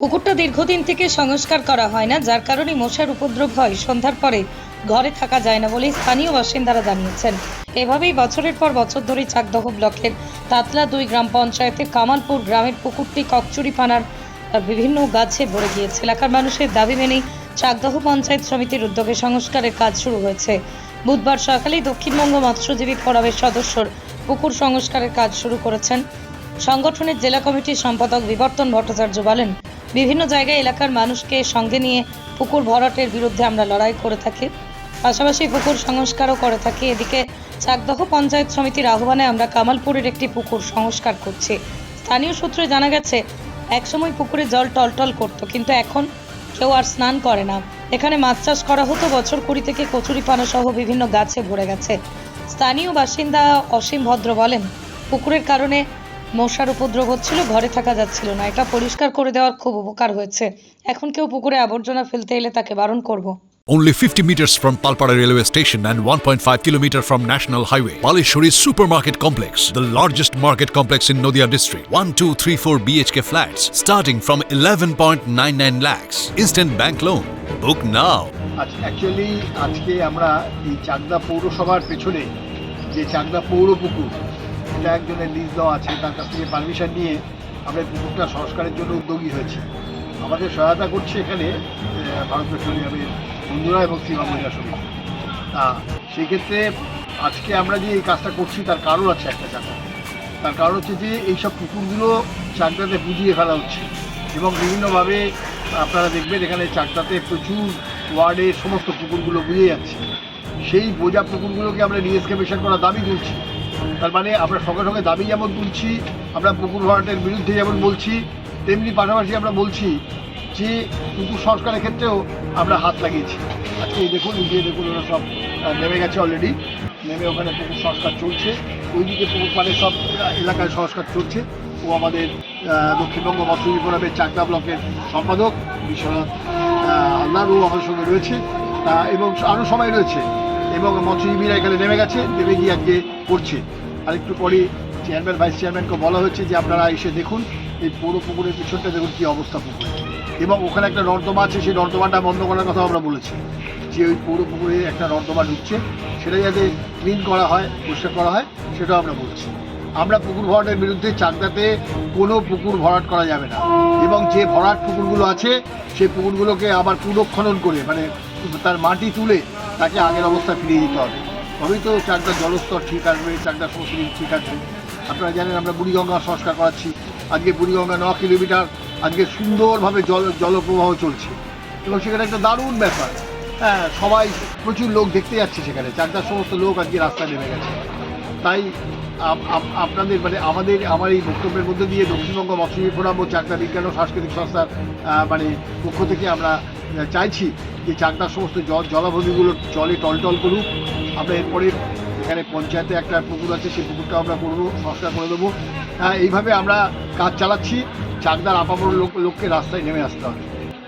পুকুরটা দীর্ঘদিন থেকে সংস্কার করা হয় না, যার কারণে মশার উপদ্রব হয়। সন্ধ্যার পরে ঘরে থাকা যায় না বলে স্থানীয় বাসিন্দারা জানিয়েছেন। এভাবেই বছরের পর বছর ধরে চাকদহ ব্লকের তাতলা দুই গ্রাম পঞ্চায়েতের কামালপুর গ্রামের পুকুরটি ককচুরি পানার বিভিন্ন গাছে ভরে গিয়েছে। এলাকার মানুষের দাবি মেনেই চাকদহ পঞ্চায়েত সমিতির উদ্যোগে সংস্কারের কাজ শুরু হয়েছে। বুধবার সকালেই দক্ষিণবঙ্গ মৎস্যজীবী ফোরামের সদস্যর পুকুর সংস্কারের কাজ শুরু করেছেন। সংগঠনের জেলা কমিটির সম্পাদক বিবর্তন ভট্টাচার্য বলেন বিভিন্ন জায়গায় এলাকার মানুষকে সঙ্গে নিয়ে পুকুর ভরাটের বিরুদ্ধে আমরা লড়াই করে থাকি। পাশাপাশি পুকুর সংস্কারও করে থাকি। এদিকে চাকদহ পঞ্চায়েত সমিতির আহ্বানে আমরা কামালপুরের একটি পুকুর সংস্কার করছি। স্থানীয় সূত্রে জানা গেছে, একসময় পুকুরে জল টলটল করতো, কিন্তু এখন কেউ আর স্নান করে না। এখানে মাছ চাষ করা হতো, বছর কুড়ি থেকে কচুরিপানা সহ বিভিন্ন গাছে ভরে গেছে। স্থানীয় বাসিন্দা অসীম ভদ্র বলেন, পুকুরের কারণে মশার উপদ্রব হচ্ছিল ঘরে থাকা যাচ্ছিল না এটা পরিষ্কার করে দেওয়ার খুব উপকার হয়েছে এখন কেউ পুকুরে আবর্জনা ফেলতে এলে তাকে বারণ করব Only 50 meters from Palpara railway station and 1.5 kilometer from National Highway. Palishuri Supermarket Complex, the largest market complex in Noida district. 1, 2, 3, 4 BHK flats starting from 11.99 lakhs. Instant bank loan. Book now. আজ actually আজকে আমরা এই চাকদা পৌরসভার পেছনে যে চাকদা পৌর পুকুর এটা একজনের লিজ দেওয়া আছে, তার কাছ থেকে পারমিশন নিয়ে আমরা পুকুরটা সংস্কারের জন্য উদ্যোগী হয়েছি। আমাদের সহায়তা করছে এখানে ভারত পেট্রোলিয়ামের বন্ধুরা এবং সীমা মহিলা সমিতি। তা সেই ক্ষেত্রে আজকে আমরা যে এই কাজটা করছি, তার কারণ আছে একটা চাকদা তার কারণ হচ্ছে যে এইসব পুকুরগুলো চাকদাতে বুঝিয়ে ফেলা হচ্ছে এবং বিভিন্নভাবে আপনারা দেখবেন এখানে চাকদাতে প্রচুর ওয়ার্ডে সমস্ত পুকুরগুলো বুঝে যাচ্ছে। সেই বোঝা পুকুরগুলোকে আমরা রিএসকেপেশন করার দাবি তুলছি। তার মানে আমরা সঙ্গে সঙ্গে দাবি যেমন তুলছি, আমরা পুকুর ভরাটের বিরুদ্ধে যেমন বলছি, তেমনি পাশাপাশি আমরা বলছি যে পুকুর সংস্কারের ক্ষেত্রেও আমরা হাত লাগিয়েছি। আজকে দেখুন, এই যে দেখুন, ওরা সব নেমে গেছে অলরেডি নেমে ওখানে পুকুর সংস্কার চলছে। ওইদিকে পুকুর পাড়ে সব এলাকায় সংস্কার চলছে। ও আমাদের দক্ষিণবঙ্গ মৎস্যজীবী ফোরামের চাকদা ব্লকের সম্পাদক, বিশ্বনাথ হালদারও আমাদের সঙ্গে রয়েছে। এবং আরও সবাই রয়েছে। এবং মৎস্যজীবীরা এখানে নেমে গেছে, নেমে গিয়ে আজকে করছে আর একটু পরে চেয়ারম্যান ভাইস চেয়ারম্যানকে বলা হয়েছে যে আপনারা এসে দেখুন, এই পৌর পুকুরের পিছনটা দেখুন কী অবস্থা পুকুর। এবং ওখানে একটা নর্দমা আছে, সেই নর্দমাটা বন্ধ করার কথা আমরা বলেছি। যে ওই পৌর পুকুরে একটা নর্দমা ঢুকছে, সেটা যাতে ক্লিন করা হয়, পরিষ্কার করা হয়, সেটাও আমরা বলছি। আমরা পুকুর ভরাটের বিরুদ্ধে চাকদাতে কোনো পুকুর ভরাট করা যাবে না। এবং যে ভরাট পুকুরগুলো আছে, সেই পুকুরগুলোকে আবার পুনঃখনন করে মানে তার মাটি তুলে তাকে আগের অবস্থায় ফিরিয়ে দিতে হবে। তবেই তো চাকদার জলস্তর ঠিক আসবে চাকদার সমস্ত ঠিক আসবে আপনারা জানেন আমরা বুড়িগঙ্গা সংস্কার করাচ্ছি। আজকে বুড়িগঙ্গা ন কিলোমিটার আজকে সুন্দরভাবে জল, জলপ্রবাহ চলছে। এবং সেখানে একটা দারুণ ব্যাপার। হ্যাঁ সবাই প্রচুর লোক দেখতে যাচ্ছে সেখানে। চাকদার সমস্ত লোক আজকে রাস্তায় নেমে গেছে। তাই আপ- আপ- আপনাদের মানে আমাদের, আমার এই বক্তব্যের মধ্যে দিয়ে দক্ষিণবঙ্গ মৎস্যজীবী ফোরাম ও চাকদা বিজ্ঞান ও সাংস্কৃতিক সংস্থার মানে পক্ষ থেকে আমরা চাইছি যে চাকদার সমস্ত জল জলাভূমিগুলো জলে টলটল করুক। আমরা এরপরে এখানে পঞ্চায়েতে একটা পুকুর আছে, সেই পুকুরটা আমরা করব, সংস্কার করে দেবো। হ্যাঁ এইভাবে আমরা কাজ চালাচ্ছি। চাকদার আপামর লোক লোককে রাস্তায় নেমে আসতে হবে।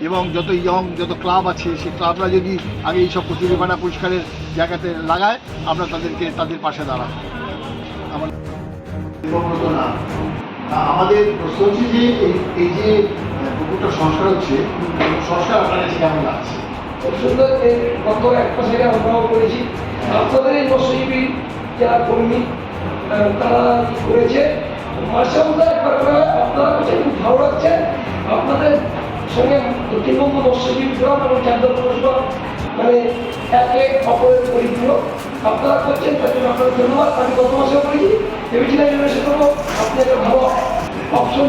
এবং যত ইয়ং যত ক্লাব আছে, সেই ক্লাবরা যদি আগে এইসব কচুরিপানা পরিষ্কারের জায়গাতে লাগায়, আমরা তাদেরকে তাদের পাশে দাঁড়াবো। আমাদের প্রশ্ন হচ্ছে যে এই যে পুকুরটা সংস্কার হচ্ছে সংস্কার আপনার কাছে কেমন লাগছে? সুন্দর গত এক মাস আগে আমরাও করেছি। আপনাদের এই মৎস্যজীবী যারা কর্মী তারা করেছে। মাসে একবার করে আপনারা করছেন খুব ভালো লাগছে। আপনাদের সঙ্গে দক্ষিণবঙ্গ মৎস্যজীবী ফোরাম এবং চান্দ্র পৌরসভা মানে একে অপরের পরিপূরক। আপনারা করছেন তার জন্য আপনাদের ধন্যবাদ। আমি গত মাসেও করেছি। ভেবেছিলাম করব আপনি একটা ভালো অপশন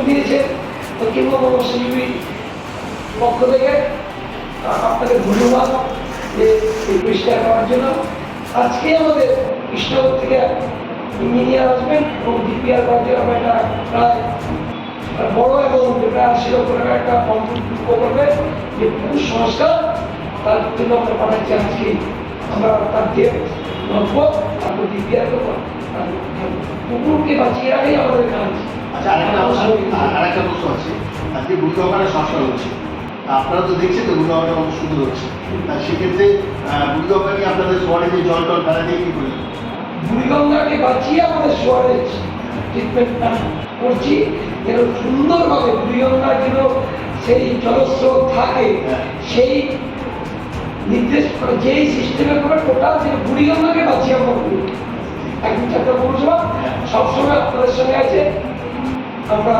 দিয়েছেন দক্ষিণবঙ্গ মৎস্যজীবী পক্ষ থেকে আপনাকে ধন্যবাদ যে এই পরিষ্কার করার জন্য। আজকে আমাদের কৃষ্ণনগর থেকে ইঞ্জিনিয়ার আসবেন এবং ডিপিআর করার জন্য আমরা একটা প্রায় বড় এবং প্রায় আশি লক্ষ টাকা একটা প্রকল্পে যে পুরুষ সংস্কার, তার জন্য আমরা পাঠাচ্ছি আজকে। আমরা তার করব আর কুকুরকে বাঁচিয়ে রাখাই আমাদের কাজ। আচ্ছা আরেকটা আরেকটা প্রশ্ন আছে। আজকে বুড়িগঙ্গাটা সংস্কার হচ্ছে। আপনারা তো দেখছেন তো বুড়িগঙ্গাটা কত সুন্দর হচ্ছে। তা সেক্ষেত্রে বুড়িগঙ্গা নিয়ে আপনাদের সোয়ারে যে জল টল ফেলা দিয়ে কি করলেন বুড়িগঙ্গাকে বাঁচিয়ে আমাদের সোয়ারেজ ট্রিটমেন্ট করছি। যেন সুন্দরভাবে বুড়িগঙ্গা যেন সেই জলস্রোত থাকে সেই নির্দেশ যেই সিস্টেমের করে টোটাল যে বুড়িগঙ্গাকে বাঁচিয়ে আমরা করি। চারটা পৌরসভা সবসময় আপনাদের সঙ্গে আছে। আমরা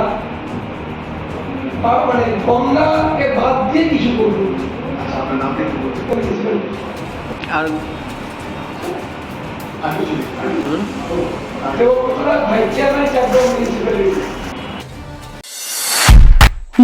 মানে গঙ্গাকে বাদ দিয়ে কিছু করব। আচ্ছা। আর vice chairman Chakdaha municipality